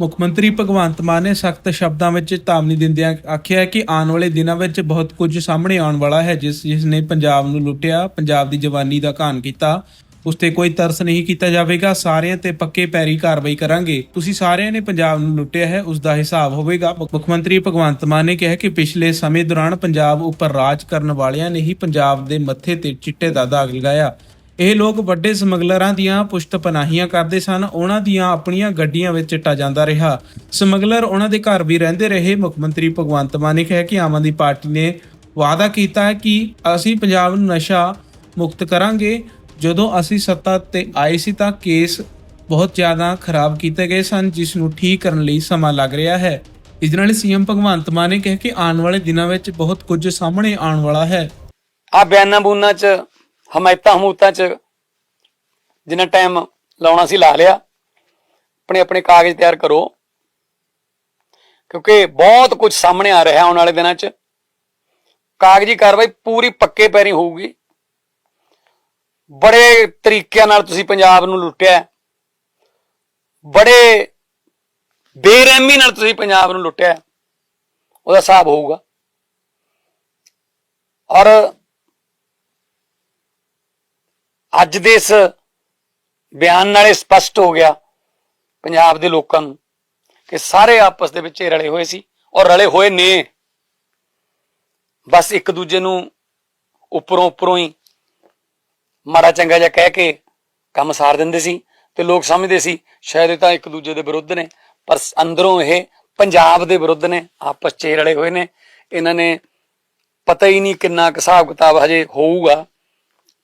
ਮੁੱਖ ਮੰਤਰੀ ਭਗਵੰਤ ਮਾਨ ਨੇ ਸਖਤ ਸ਼ਬਦਾਂ ਵਿੱਚ ਚੇਤਾਵਨੀ ਦਿੰਦਿਆਂ ਆਖਿਆ ਕਿ ਆਉਣ ਵਾਲੇ ਦਿਨਾਂ ਵਿੱਚ ਬਹੁਤ ਕੁਝ ਸਾਹਮਣੇ ਆਉਣ ਵਾਲਾ ਹੈ, ਜਿਸ ਜਿਸ ਨੇ ਪੰਜਾਬ ਨੂੰ ਲੁੱਟਿਆ, ਪੰਜਾਬ ਦੀ ਜਵਾਨੀ ਦਾ ਘਾਣ ਕੀਤਾ। ਉਸ ਤੇ ਕੋਈ ਤਰਸ ਨਹੀਂ ਕੀਤਾ ਜਾਵੇਗਾ, ਸਾਰਿਆਂ ਤੇ ਪੱਕੇ ਪੈਰੀ ਕਾਰਵਾਈ ਕਰਾਂਗੇ। ਤੁਸੀਂ ਸਾਰਿਆਂ ਨੇ ਪੰਜਾਬ ਨੂੰ ਲੁੱਟਿਆ ਹੈ ਉਸ ਦਾ ਹਿਸਾਬ ਹੋਵੇਗਾ। ਮੁੱਖ ਮੰਤਰੀ ਭਗਵੰਤ ਮਾਨ ਨੇ ਕਿਹਾ ਕਿ ਪਿਛਲੇ ਸਮੇਂ ਦੌਰਾਨ ਪੰਜਾਬ ਉੱਪਰ ਰਾਜ ਕਰਨ ਵਾਲਿਆਂ ਨੇ ਹੀ ਪੰਜਾਬ ਦੇ ਮੱਥੇ ਤੇ ਚਿੱਟੇ ਦਾ ਦਾਗ ਲਗਾਇਆ। ਇਹ ਲੋਕ ਵੱਡੇ ਸਮਗਲਰਾਂ ਦੀਆਂ ਪੁਸ਼ਤ ਪਨਾਹੀਆਂ ਕਰਦੇ ਸਨ। ਉਹਨਾਂ ਦੀਆਂ ਆਪਣੀਆਂ ਗੱਡੀਆਂ ਵਿੱਚ ਚਿੱਟਾ ਜਾਂਦਾ ਰਿਹਾ। ਸਮਗਲਰ ਉਹਨਾਂ ਦੇ ਘਰ ਵੀ ਰਹਿੰਦੇ ਰਹੇ। ਮੁੱਖ ਮੰਤਰੀ ਭਗਵੰਤ ਮਾਨ ਨੇ ਕਿਹਾ ਕਿ ਆਮ ਆਦਮੀ ਪਾਰਟੀ ਨੇ ਵਾਅਦਾ ਕੀਤਾ ਹੈ ਕਿ ਅਸੀਂ ਪੰਜਾਬ ਨੂੰ ਨਸ਼ਾ ਮੁਕਤ ਕਰਾਂਗੇ। ਜਦੋਂ ਅਸੀਂ ਸੱਤਾ ਤੇ ਆਏ ਸੀ ਤਾਂ ਕੇਸ ਬਹੁਤ ਜ਼ਿਆਦਾ ਖਰਾਬ ਕੀਤੇ ਗਏ ਸਨ, ਜਿਸ ਨੂੰ ਠੀਕ ਕਰਨ ਲਈ ਸਮਾਂ ਲੱਗ ਰਿਹਾ ਹੈ। ਇਸ ਦੇ ਨਾਲ ਸੀਐਮ ਭਗਵੰਤ ਮਾਨ ਨੇ ਕਿਹਾ ਕਿ ਆਉਣ ਵਾਲੇ ਦਿਨਾਂ ਵਿੱਚ ਬਹੁਤ ਕੁਝ ਸਾਹਮਣੇ ਆਉਣ ਵਾਲਾ ਹੈ। ਆ ਬਿਆਨਾਂ ਬੂਨਾਂ ਚ ਹਮਾਇਤਾਂ ਹਮੂਤਾਂ ਚ ਜਿੰਨਾ ਟਾਈਮ ਲਾਉਣਾ ਸੀ ਲਾ ਲਿਆ। ਆਪਣੇ ਆਪਣੇ ਕਾਗਜ਼ ਤਿਆਰ ਕਰੋ। ਕਿਉਂਕਿ ਬਹੁਤ ਕੁਝ ਸਾਹਮਣੇ ਆ ਰਿਹਾ ਆਉਣ ਵਾਲੇ ਦਿਨਾਂ ਚ। ਕਾਗਜ਼ੀ ਕਾਰਵਾਈ ਪੂਰੀ ਪੱਕੇ ਪੈਰੀ ਹੋਊਗੀ। ਬੜੇ ਤਰੀਕਿਆਂ ਨਾਲ ਤੁਸੀਂ ਪੰਜਾਬ ਨੂੰ ਲੁੱਟਿਆ ਬੜੇ ਬੇਰਹਿਮੀ ਨਾਲ ਤੁਸੀਂ ਪੰਜਾਬ ਨੂੰ ਲੁੱਟਿਆ ਉਹਦਾ ਹਿਸਾਬ ਹੋਊਗਾ। ਔਰ ਅੱਜ ਦੇ ਇਸ ਬਿਆਨ ਨਾਲ ਇਹ ਸਪਸ਼ਟ ਹੋ ਗਿਆ ਪੰਜਾਬ ਦੇ ਲੋਕਾਂ ਨੂੰ ਕਿ ਸਾਰੇ ਆਪਸ ਦੇ ਵਿੱਚ ਹੀ ਰਲੇ ਹੋਏ ਸੀ ਔਰ ਰਲੇ ਹੋਏ ਨੇ। ਬਸ ਇੱਕ ਦੂਜੇ ਨੂੰ ਉੱਪਰੋਂ ਉੱਪਰੋਂ ਹੀ ਮਾੜਾ ਚੰਗਾ ਜਿਹਾ ਕਹਿ ਕੇ ਕੰਮ ਸਾਰ ਦਿੰਦੇ ਸੀ ਤੇ ਲੋਕ ਸਮਝਦੇ ਸੀ, ਸ਼ਾਇਦ ਇਹ ਤਾਂ ਇੱਕ ਦੂਜੇ ਦੇ ਵਿਰੁੱਧ ਨੇ, ਪਰ ਅੰਦਰੋਂ ਇਹ ਪੰਜਾਬ ਦੇ ਵਿਰੁੱਧ ਨੇ, ਆਪਸ 'ਚ ਹੀ ਰਲੇ ਹੋਏ ਨੇ। ਇਹਨਾਂ ਨੇ ਪਤਾ ਹੀ ਨਹੀਂ ਕਿੰਨਾ ਹਿਸਾਬ ਕਿਤਾਬ ਹਜੇ ਹੋਊਗਾ।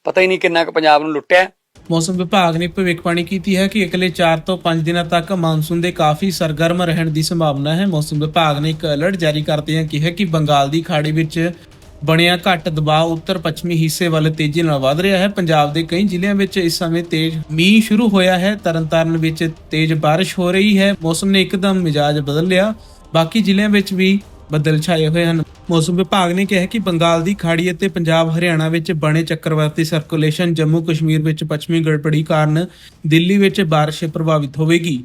ਪਤਾ ਹੀ ਨਹੀਂ ਕਿੰਨਾ ਕੁ ਪੰਜਾਬ ਨੂੰ ਲੁੱਟਿਆ ਮੌਸਮ ਵਿਭਾਗ ਨੇ ਭਵਿੱਖਬਾਣੀ ਕੀਤੀ ਹੈ ਕਿ ਅਗਲੇ 4 ਤੋਂ 5 ਦਿਨਾਂ ਤੱਕ ਮਾਨਸੂਨ ਦੇ ਕਾਫੀ ਸਰਗਰਮ ਰਹਿਣ ਦੀ ਸੰਭਾਵਨਾ ਹੈ। ਮੌਸਮ ਵਿਭਾਗ ਨੇ ਇੱਕ ਅਲਰਟ ਜਾਰੀ ਕਰਦਿਆਂ ਕਿਹਾ ਕਿ ਬੰਗਾਲ ਦੀ ਖਾੜੀ ਵਿੱਚ ਬਣਿਆ ਘੱਟ ਦਬਾਅ ਉੱਤਰ ਪੱਛਮੀ ਹਿੱਸੇ ਵੱਲ ਤੇਜ਼ੀ ਨਾਲ ਵਧ ਰਿਹਾ ਹੈ। ਪੰਜਾਬ ਦੇ ਕਈ ਜ਼ਿਲ੍ਹਿਆਂ ਵਿੱਚ ਇਸ ਸਮੇਂ ਤੇਜ਼ ਮੀਂਹ ਸ਼ੁਰੂ ਹੋਇਆ ਹੈ। ਤਰਨਤਾਰਨ ਵਿੱਚ ਤੇਜ਼ ਬਾਰਿਸ਼ ਹੋ ਰਹੀ ਹੈ। ਮੌਸਮ ਨੇ ਇੱਕਦਮ ਮਿਜਾਜ ਬਦਲ ਲਿਆ। ਬਾਕੀ ਜ਼ਿਲ੍ਹਿਆਂ ਵਿੱਚ ਵੀ ਬੱਦਲ ਛਾਏ ਹੋਏ ਹਨ। ਮੌਸਮ ਵਿਭਾਗ ਨੇ ਕਿਹਾ ਕਿ ਬੰਗਾਲ ਦੀ ਖਾੜੀ ਅਤੇ ਪੰਜਾਬ ਹਰਿਆਣਾ ਵਿੱਚ ਬਣੇ ਚੱਕਰਵਾਤੀ ਸਰਕੂਲੇਸ਼ਨ ਜੰਮੂ ਕਸ਼ਮੀਰ ਵਿੱਚ ਪੱਛਮੀ ਗੜਬੜੀ ਕਾਰਨ ਦਿੱਲੀ ਵਿੱਚ ਬਾਰਿਸ਼ ਪ੍ਰਭਾਵਿਤ ਹੋਵੇਗੀ।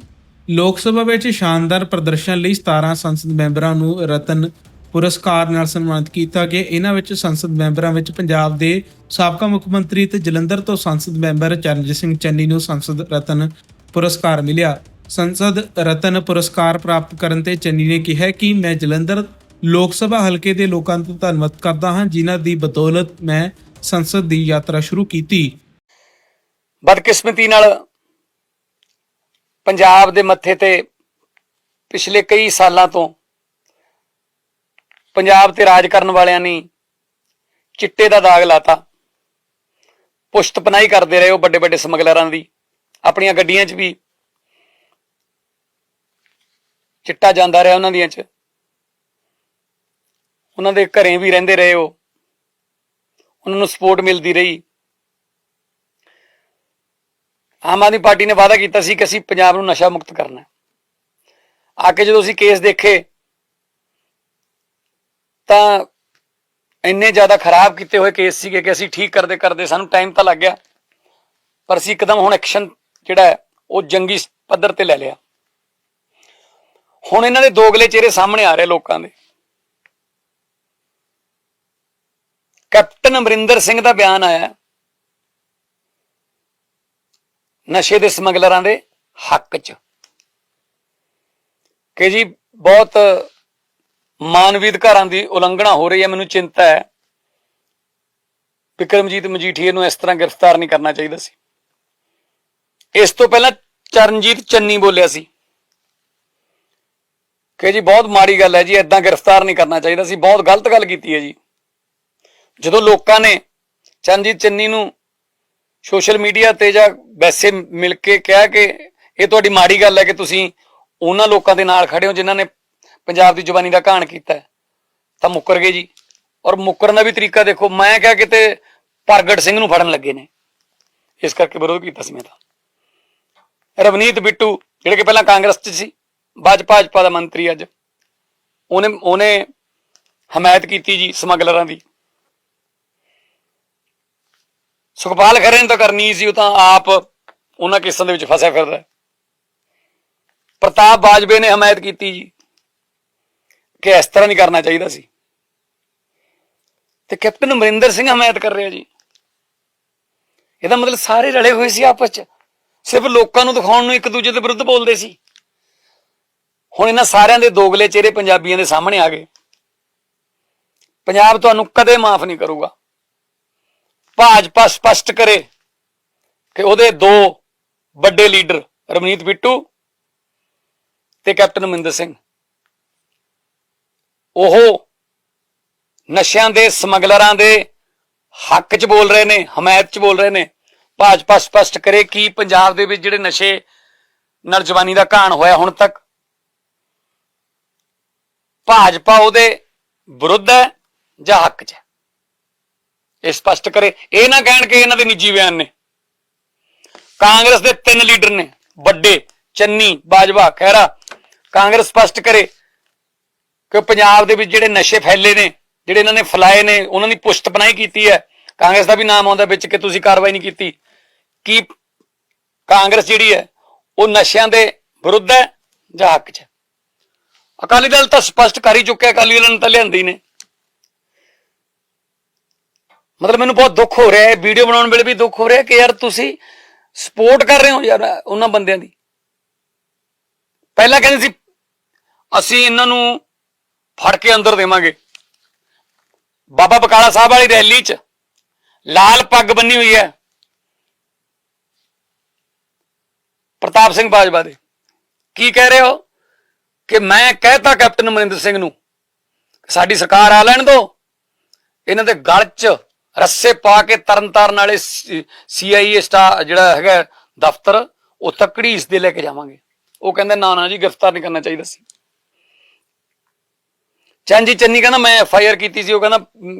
ਲੋਕ ਸਭਾ ਵਿੱਚ ਸ਼ਾਨਦਾਰ ਪ੍ਰਦਰਸ਼ਨ ਲਈ 17 ਸੰਸਦ ਮੈਂਬਰਾਂ ਨੂੰ ਰਤਨ ਪੁਰਸਕਾਰ ਨਾਲ ਸਨਮਾਨਿਤ ਕੀਤਾ ਗਿਆ। ਇਹਨਾਂ ਵਿੱਚ ਸੰਸਦ ਮੈਂਬਰਾਂ ਵਿੱਚ ਪੰਜਾਬ ਦੇ ਸਾਬਕਾ ਮੁੱਖ ਮੰਤਰੀ ਤੇ ਜਲੰਧਰ ਤੋਂ ਸੰਸਦ ਮੈਂਬਰ ਚਰਨਜੀਤ ਸਿੰਘ ਚੰਨੀ ਨੂੰ ਸੰਸਦ ਰਤਨ ਪੁਰਸਕਾਰ ਮਿਲਿਆ। ਸੰਸਦ ਰਤਨ ਪੁਰਸਕਾਰ ਪ੍ਰਾਪਤ ਕਰਨ ਤੇ ਚੰਨੀ ਨੇ ਕਿਹਾ ਕਿ ਮੈਂ ਜਲੰਧਰ ਲੋਕ ਸਭਾ ਹਲਕੇ ਦੇ ਲੋਕਾਂ ਦਾ ਧੰਨਵਾਦ ਕਰਦਾ ਹਾਂ, ਜਿਨ੍ਹਾਂ ਦੀ ਬਦੌਲਤ ਮੈਂ ਸੰਸਦ ਦੀ ਯਾਤਰਾ ਸ਼ੁਰੂ ਕੀਤੀ। ਬਦਕਿਸਮਤੀ ਨਾਲ ਪੰਜਾਬ ਦੇ ਮੱਥੇ ਤੇ ਪਿਛਲੇ ਕਈ ਸਾਲਾਂ ਤੋਂ ਪੰਜਾਬ ਤੇ ਰਾਜ ਕਰਨ ਵਾਲਿਆਂ ਨੇ ਚਿੱਟੇ ਦਾ ਦਾਗ ਲਾਤਾ। ਪੁਸ਼ਤ ਕਰਦੇ ਰਹੇ ਉਹ ਵੱਡੇ ਵੱਡੇ ਸਮਗਲਰਾਂ ਦੀ। ਆਪਣੀਆਂ ਗੱਡੀਆਂ 'ਚ ਵੀ ਚਿੱਟਾ ਜਾਂਦਾ ਰਿਹਾ ਉਹਨਾਂ ਦੀਆਂ 'ਚ। ਉਹਨਾਂ ਦੇ ਘਰੇ ਵੀ ਰਹਿੰਦੇ ਰਹੇ ਉਹ। ਉਹਨਾਂ ਨੂੰ ਸਪੋਰਟ ਮਿਲਦੀ ਰਹੀ। ਆਮ ਆਦਮੀ ਪਾਰਟੀ ਨੇ ਵਾਅਦਾ ਕੀਤਾ ਸੀ ਕਿ ਅਸੀਂ ਪੰਜਾਬ ਨੂੰ ਨਸ਼ਾ ਮੁਕਤ ਕਰਨਾ ਆ ਕੇ ਜਦੋਂ ਅਸੀਂ ਕੇਸ ਦੇਖੇ, ਤਾਂ ਇੰਨੇ ਜ਼ਿਆਦਾ ਖਰਾਬ ਕੀਤੇ ਹੋਏ ਕੇਸ ਸੀਗੇ ਕਿ ਅਸੀਂ ਠੀਕ ਕਰਦੇ ਕਰਦੇ ਸਾਨੂੰ ਟਾਈਮ ਤਾਂ ਲੱਗ ਗਿਆ, ਪਰ ਅਸੀਂ ਇੱਕਦਮ ਹੁਣ ਐਕਸ਼ਨ ਜਿਹੜਾ ਹੈ, ਉਹ ਜੰਗੀ ਪੱਧਰ ਤੇ ਲੈ ਲਿਆ। ਹੁਣ ਇਹਨਾਂ ਦੇ ਦੋਗਲੇ ਚਿਹਰੇ ਸਾਹਮਣੇ ਆ ਰਹੇ ਲੋਕਾਂ ਦੇ। ਕੈਪਟਨ ਅਮਰਿੰਦਰ ਸਿੰਘ ਦਾ ਬਿਆਨ ਆਇਆ ਨਸ਼ੇ ਦੇ ਸਮਗਲਰਾਂ ਦੇ ਹੱਕ 'ਚ। ਕਿ ਜੀ, ਬਹੁਤ ਮਾਨਵੀ ਅਧਿਕਾਰਾਂ ਦੀ ਉਲੰਘਣਾ ਹੋ ਰਹੀ ਹੈ, ਮੈਨੂੰ ਚਿੰਤਾ ਹੈ ਵਿਕਰਮਜੀਤ ਮਜੀਠੀਏ ਨੂੰ ਇਸ ਤਰ੍ਹਾਂ ਗ੍ਰਿਫਤਾਰ ਨਹੀਂ ਕਰਨਾ ਚਾਹੀਦਾ ਸੀ। ਇਸ ਤੋਂ ਪਹਿਲਾਂ ਚਰਨਜੀਤ ਚੰਨੀ ਬੋਲਿਆ ਸੀ ਕਿ ਜੀ, ਬਹੁਤ ਮਾੜੀ ਗੱਲ ਹੈ ਜੀ ਇਦਾਂ ਗ੍ਰਿਫਤਾਰ ਨਹੀਂ ਕਰਨਾ ਚਾਹੀਦਾ ਸੀ, ਬਹੁਤ ਗਲਤ ਗੱਲ ਕੀਤੀ ਹੈ ਜੀ। ਜਦੋਂ ਲੋਕਾਂ ਨੇ ਚਰਨਜੀਤ ਚੰਨੀ ਨੂੰ ਸੋਸ਼ਲ ਮੀਡੀਆ ਤੇ ਜਾਂ ਵੈਸੇ ਮਿਲ ਕੇ ਕਿਹਾ ਕਿ ਇਹ ਤੁਹਾਡੀ ਮਾੜੀ ਗੱਲ ਹੈ ਕਿ ਤੁਸੀਂ ਉਹਨਾਂ ਲੋਕਾਂ ਦੇ ਨਾਲ ਖੜੇ ਹੋ ਜਿਨ੍ਹਾਂ ਨੇ ਪੰਜਾਬ ਦੀ ਜ਼ੁਬਾਨੀ ਦਾ ਘਾਣ ਕੀਤਾ ਤਾਂ ਮੁੱਕਰ ਗਏ ਜੀ। ਔਰ ਮੁੱਕਰਨ ਦਾ ਵੀ ਤਰੀਕਾ ਦੇਖੋ, ਮੈਂ ਕਿਹਾ ਕਿਤੇ ਪ੍ਰਗਟ ਸਿੰਘ ਨੂੰ ਫੜਨ ਲੱਗੇ ਨੇ। ਇਸ ਕਰਕੇ ਵਿਰੋਧ ਕੀਤਾ ਸੀ ਮੈਂ ਤਾਂ। ਰਵਨੀਤ ਬਿੱਟੂ, ਜਿਹੜੇ ਕਿ ਪਹਿਲਾਂ ਕਾਂਗਰਸ 'ਚ ਸੀ ਬਾਜ ਭਾਜਪਾ ਦਾ ਮੰਤਰੀ ਅੱਜ, ਉਹਨੇ ਉਹਨੇ ਹਮਾਇਤ ਕੀਤੀ ਜੀ ਸਮਗਲਰਾਂ ਦੀ। ਸੁਖਪਾਲ ਖਰੇ ਨੇ ਤਾਂ ਕਰਨੀ ਸੀ, ਉਹ ਤਾਂ ਆਪ ਉਹਨਾਂ ਕੇਸਾਂ ਦੇ ਵਿੱਚ ਫਸਿਆ ਫਿਰਦਾ ਪ੍ਰਤਾਪ ਬਾਜਵੇ ਨੇ ਹਮਾਇਤ ਕੀਤੀ ਜੀ ਕਿ ਇਸ ਤਰ੍ਹਾਂ ਨਹੀਂ ਕਰਨਾ ਚਾਹੀਦਾ ਸੀ। ਤੇ ਕੈਪਟਨ ਅਮਰਿੰਦਰ ਸਿੰਘ ਹਮਾਇਤ ਕਰ ਰਿਹਾ ਜੀ। ਇਹਦਾ ਮਤਲਬ ਸਾਰੇ ਰਲੇ ਹੋਏ ਸੀ ਆਪਸ ਚ। ਸਿਰਫ ਲੋਕਾਂ ਨੂੰ ਦਿਖਾਉਣ ਨੂੰ ਇੱਕ ਦੂਜੇ ਦੇ ਵਿਰੁੱਧ ਬੋਲਦੇ ਸੀ। ਹੁਣ ਇਹਨਾਂ ਸਾਰਿਆਂ ਦੇ ਦੋਗਲੇ ਚਿਹਰੇ ਪੰਜਾਬੀਆਂ ਦੇ ਸਾਹਮਣੇ ਆ ਗਏ। ਪੰਜਾਬ ਤੁਹਾਨੂੰ ਕਦੇ ਮਾਫ ਨਹੀਂ ਕਰੂਗਾ। ਭਾਜਪਾ ਸਪਸ਼ਟ ਕਰੇ ਕਿ ਉਹਦੇ ਦੋ ਵੱਡੇ ਲੀਡਰ ਰਮਨੀਤ ਬਿੱਟੂ ਤੇ ਕੈਪਟਨ ਅਮਰਿੰਦਰ ਸਿੰਘ। ਉਹ ਨਸ਼ਿਆਂ ਦੇ ਸਮਗਲਰਾਂ ਦੇ ਹੱਕ 'ਚ ਬੋਲ ਰਹੇ ਨੇ, ਹਮਾਇਤ 'ਚ ਬੋਲ ਰਹੇ ਨੇ। ਭਾਜਪਾ ਸਪਸ਼ਟ ਕਰੇ ਕਿ ਪੰਜਾਬ ਦੇ ਵਿੱਚ ਜਿਹੜੇ ਨਸ਼ੇ ਨਾਲ ਜਵਾਨੀ ਦਾ ਘਾਣ ਹੋਇਆ ਹੁਣ ਤੱਕ, ਭਾਜਪਾ ਉਹਦੇ ਵਿਰੁੱਧ ਹੈ ਜਾਂ ਹੱਕ 'ਚ ਹੈ। ਇਹ ਸਪਸ਼ਟ ਕਰੇ। ਇਹ ਨਾ ਕਹਿਣ ਕਿ ਇਹਨਾਂ ਦੇ ਨਿੱਜੀ ਬਿਆਨ ਨੇ। ਕਾਂਗਰਸ ਦੇ ਤਿੰਨ ਲੀਡਰ ਨੇ, ਵੱਡੇ, ਚੰਨੀ, ਬਾਜਵਾ, ਖਹਿਰਾ। ਕਾਂਗਰਸ ਸਪਸ਼ਟ ਕਰੇ ਕਿ ਪੰਜਾਬ ਦੇ ਵਿੱਚ ਜਿਹੜੇ ਨਸ਼ੇ ਫੈਲੇ ਨੇ, ਜਿਹੜੇ ਇਹਨਾਂ ਨੇ ਫਲਾਏ ਨੇ, ਉਹਨਾਂ ਦੀ ਪੁਸ਼ਤ ਪਨਾਹੀ ਕੀਤੀ ਹੈ। ਕਾਂਗਰਸ ਦਾ ਵੀ ਨਾਮ ਆਉਂਦਾ ਵਿੱਚ ਕਿ ਤੁਸੀਂ ਕਾਰਵਾਈ ਨਹੀਂ ਕੀਤੀ। ਕੀ ਕਾਂਗਰਸ ਜਿਹੜੀ ਹੈ, ਉਹ ਨਸ਼ਿਆਂ ਦੇ ਵਿਰੁੱਧ ਹੈ ਜਾਂ ਹੱਕ 'ਚ ਅਕਾਲੀ ਦਲ ਤਾਂ ਸਪਸ਼ਟ ਕਰ ਹੀ ਚੁੱਕਿਆ, ਅਕਾਲੀ ਦਲ ਨੇ ਤਾਂ ਲਿਆਂਦੀ ਨੇ। ਮਤਲਬ ਮੈਨੂੰ ਬਹੁਤ ਦੁੱਖ ਹੋ ਰਿਹਾ ਹੈ ਵੀਡੀਓ ਬਣਾਉਣ ਵੇਲੇ ਵੀ ਦੁੱਖ ਹੋ ਰਿਹਾ ਕਿ ਯਾਰ ਤੁਸੀਂ ਸਪੋਰਟ ਕਰ ਰਹੇ ਹੋ ਯਾਰ ਉਹਨਾਂ ਬੰਦਿਆਂ ਦੀ। ਪਹਿਲਾਂ ਕਹਿੰਦੇ ਸੀ, ਅਸੀਂ ਇਹਨਾਂ ਨੂੰ ਫੜ ਕੇ ਅੰਦਰ ਦੇਵਾਂਗੇ। ਬਾਬਾ ਬਕਾਲਾ ਸਾਹਿਬ ਵਾਲੀ ਰੈਲੀ 'ਚ ਲਾਲ ਪੱਗ ਬੰਨੀ ਹੋਈ ਹੈ। ਪ੍ਰਤਾਪ ਸਿੰਘ ਬਾਜਵਾ ਦੇ। ਕੀ ਕਹਿ ਰਹੇ ਹੋ? ਕਿ ਮੈਂ ਕਹਿਤਾ ਕੈਪਟਨ ਅਮਰਿੰਦਰ ਸਿੰਘ ਨੂੰ, ਸਾਡੀ ਸਰਕਾਰ ਆ ਲੈਣ ਦਿਓ ਇਹਨਾਂ ਦੇ ਗਲ 'ਚ ਰੱਸੇ ਪਾ ਕੇ ਤਰਨਤਾਰਨ ਵਾਲੇ ਸੀਆਈਏ ਸਟਾ, ਜਿਹੜਾ ਹੈਗਾ ਦਫ਼ਤਰ, ਉਹ ਤੱਕੜੀ ਇਸ ਦੇ ਲੈ ਕੇ ਜਾਵਾਂਗੇ। ਉਹ ਕਹਿੰਦੇ, ਨਾ ਨਾ ਜੀ, ਗ੍ਰਿਫਤਾਰ ਨਹੀਂ ਕਰਨਾ ਚਾਹੀਦਾ ਸੀ। ਚੰਜੀ ਚੰਨੀ ਕਹਿੰਦਾ, ਮੈਂ ਐਫ ਆਈ ਆਰ ਕੀਤੀ ਸੀ। ਉਹ ਕਹਿੰਦਾ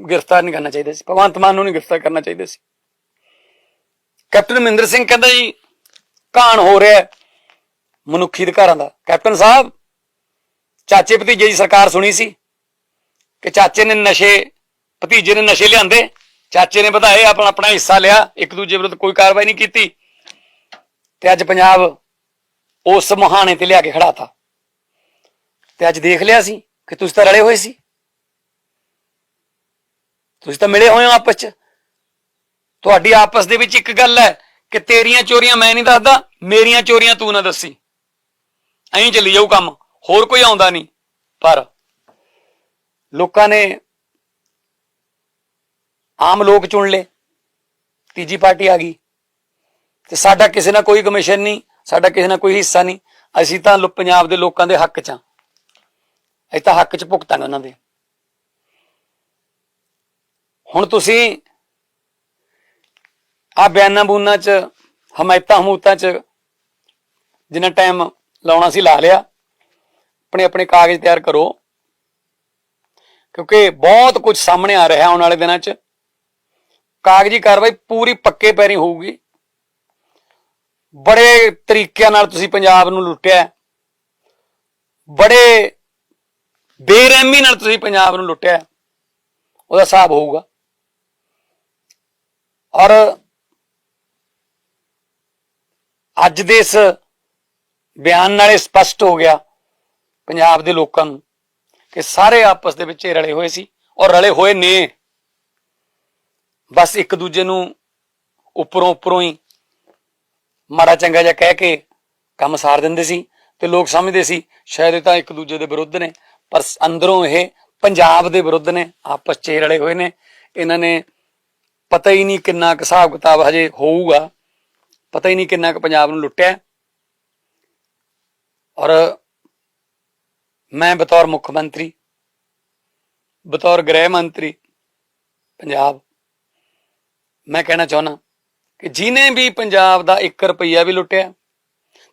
ਗ੍ਰਿਫਤਾਰ ਨਹੀਂ ਕਰਨਾ ਚਾਹੀਦਾ ਸੀ। ਭਗਵੰਤ ਮਾਨ ਨੂੰ ਨਹੀਂ ਗ੍ਰਿਫਤਾਰ ਕਰਨਾ ਚਾਹੀਦਾ ਸੀ। ਕੈਪਟਨ ਮਹਿੰਦਰ ਸਿੰਘ ਕਹਿੰਦਾ ਜੀ, ਘਾਣ ਹੋ ਰਿਹਾ ਮਨੁੱਖੀ ਅਧਿਕਾਰਾਂ ਦਾ। ਕੈਪਟਨ ਸਾਹਿਬ, ਚਾਚੇ ਭਤੀਜੇ ਦੀ ਸਰਕਾਰ ਸੁਣੀ ਸੀ ਕਿ ਚਾਚੇ ਨੇ ਨਸ਼ੇ, ਭਤੀਜੇ ਨੇ ਨਸ਼ੇ ਲਿਆਂਦੇ। ਚਾਚੇ ਨੇ ਵਧਾਏ, ਆਪਣਾ ਆਪਣਾ ਹਿੱਸਾ ਲਿਆ, ਇੱਕ ਦੂਜੇ ਵਿਰੁੱਧ ਕੋਈ ਕਾਰਵਾਈ ਨਹੀਂ ਕੀਤੀ। ਤੇ ਅੱਜ ਪੰਜਾਬ ਉਸ ਮੁਹਾਣੇ ਤੇ ਲਿਆ ਕੇ ਖੜਾਤਾ ਤੇ ਅੱਜ ਦੇਖ ਲਿਆ ਸੀ ਕਿ ਤੁਸੀਂ ਤਾਂ ਰਲੇ ਹੋਏ ਸੀ। ਤੁਸੀਂ ਤਾਂ ਮਿਲੇ ਹੋਏ ਹੋ ਆਪਸ ਚ। ਤੁਹਾਡੀ ਆਪਸ ਦੇ ਵਿੱਚ ਇੱਕ ਗੱਲ ਹੈ ਕਿ ਤੇਰੀਆਂ ਚੋਰੀਆਂ ਮੈਂ ਨਹੀਂ ਦੱਸਦਾ, ਮੇਰੀਆਂ ਚੋਰੀਆਂ ਤੂੰ ਨਾ ਦੱਸੀ। ਐਂ ਚੱਲੀ ਜਾਊ ਕੰਮ, ਹੋਰ ਕੋਈ ਆਉਂਦਾ ਨਹੀਂ। ਪਰ ਲੋਕਾਂ ਨੇ ਆਮ ਲੋਕ ਚੁਣ ਲਏ। ਤੀਜੀ ਪਾਰਟੀ ਆ ਗਈ। ਤੇ ਸਾਡਾ ਕਿਸੇ ਨਾਲ ਕੋਈ ਕਮਿਸ਼ਨ ਨਹੀਂ, ਸਾਡਾ ਕਿਸੇ ਨਾਲ ਕੋਈ ਹਿੱਸਾ ਨਹੀਂ। ਅਸੀਂ ਤਾਂ ਪੰਜਾਬ ਦੇ ਲੋਕਾਂ ਦੇ ਹੱਕ 'ਚ ਆ ਅਸੀਂ ਤਾਂ ਹੱਕ 'ਚ ਭੁਗਤਾਂਗੇ ਉਹਨਾਂ ਦੇ। ਹੁਣ ਤੁਸੀਂ ਆ ਬਿਆਨਾਂ ਬੂਨਾਂ 'ਚ, ਹਮਾਇਤਾਂ ਹਮੂਤਾਂ 'ਚ ਜਿੰਨਾ ਟਾਈਮ ਲਾਉਣਾ ਸੀ ਲਾ ਲਿਆ। ਆਪਣੇ ਆਪਣੇ ਕਾਗਜ਼ ਤਿਆਰ ਕਰੋ। ਕਿਉਂਕਿ ਬਹੁਤ ਕੁਝ ਸਾਹਮਣੇ ਆ ਰਿਹਾ ਆਉਣ ਵਾਲੇ ਦਿਨਾਂ 'ਚ। ਕਾਗਜ਼ੀ ਕਾਰਵਾਈ ਪੂਰੀ ਪੱਕੇ ਪੈਰੀ ਹੋਊਗੀ। ਬੜੇ ਤਰੀਕਿਆਂ ਨਾਲ ਤੁਸੀਂ ਪੰਜਾਬ ਨੂੰ ਲੁੱਟਿਆ ਬੜੇ ਬੇਰਹਿਮੀ ਨਾਲ ਤੁਸੀਂ ਪੰਜਾਬ ਨੂੰ ਲੁੱਟਿਆ ਉਹਦਾ ਹਿਸਾਬ ਹੋਊਗਾ। ਔਰ ਅੱਜ ਦੇ ਇਸ ਬਿਆਨ ਨਾਲ ਇਹ ਸਪਸ਼ਟ ਹੋ ਗਿਆ ਪੰਜਾਬ ਦੇ ਲੋਕਾਂ ਨੂੰ ਕਿ ਸਾਰੇ ਆਪਸ ਦੇ ਵਿੱਚ ਹੀ ਰਲੇ ਹੋਏ ਸੀ ਔਰ ਰਲੇ ਹੋਏ ਨੇ। ਬਸ ਇੱਕ ਦੂਜੇ ਨੂੰ ਉੱਪਰੋਂ ਉੱਪਰੋਂ ਹੀ ਮਾੜਾ ਚੰਗਾ ਜਿਹਾ ਕਹਿ ਕੇ ਕੰਮ ਸਾਰ ਦਿੰਦੇ ਸੀ ਤੇ ਲੋਕ ਸਮਝਦੇ ਸੀ, ਸ਼ਾਇਦ ਇਹ ਤਾਂ ਇੱਕ ਦੂਜੇ ਦੇ ਵਿਰੁੱਧ ਨੇ, ਪਰ ਅੰਦਰੋਂ ਇਹ ਪੰਜਾਬ ਦੇ ਵਿਰੁੱਧ ਨੇ, ਆਪਸ 'ਚ ਰਲੇ ਹੋਏ ਨੇ। ਇਹਨਾਂ ਨੇ ਪਤਾ ਹੀ ਨਹੀਂ ਕਿੰਨਾ ਕੁ ਹਿਸਾਬ ਕਿਤਾਬ ਹਜੇ ਹੋਊਗਾ, ਪਤਾ ਹੀ ਨਹੀਂ ਕਿੰਨਾ ਕੁ ਪੰਜਾਬ ਨੂੰ ਲੁੱਟਿਆ। ਔਰ ਮੈਂ ਬਤੌਰ ਮੁੱਖ ਮੰਤਰੀ, ਬਤੌਰ ਗ੍ਰਹਿ ਮੰਤਰੀ, ਪੰਜਾਬ ਮੈਂ ਕਹਿਣਾ ਚਾਹੁੰਦਾ ਕਿ ਜਿਨੇ ਵੀ ਪੰਜਾਬ ਦਾ 1 ਰੁਪਈਆ ਵੀ ਲੁੱਟਿਆ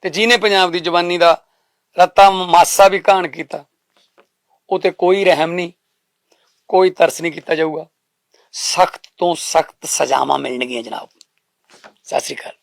ਤੇ ਜਿਨੇ ਪੰਜਾਬ ਦੀ ਜਵਾਨੀ ਦਾ ਰੱਤਾ ਮਾਸਾ ਵੀ ਘਾਣ ਕੀਤਾ ਉਹ ਤੇ ਕੋਈ ਰਹਿਮ ਨਹੀਂ, ਕੋਈ ਤਰਸ ਨਹੀਂ ਕੀਤਾ ਜਾਊਗਾ। ਸਖਤ ਤੋਂ ਸਖਤ ਸਜ਼ਾਵਾਂ ਮਿਲਣਗੀਆਂ ਜਨਾਬ। ਸਤਿ ਸ੍ਰੀ ਅਕਾਲ।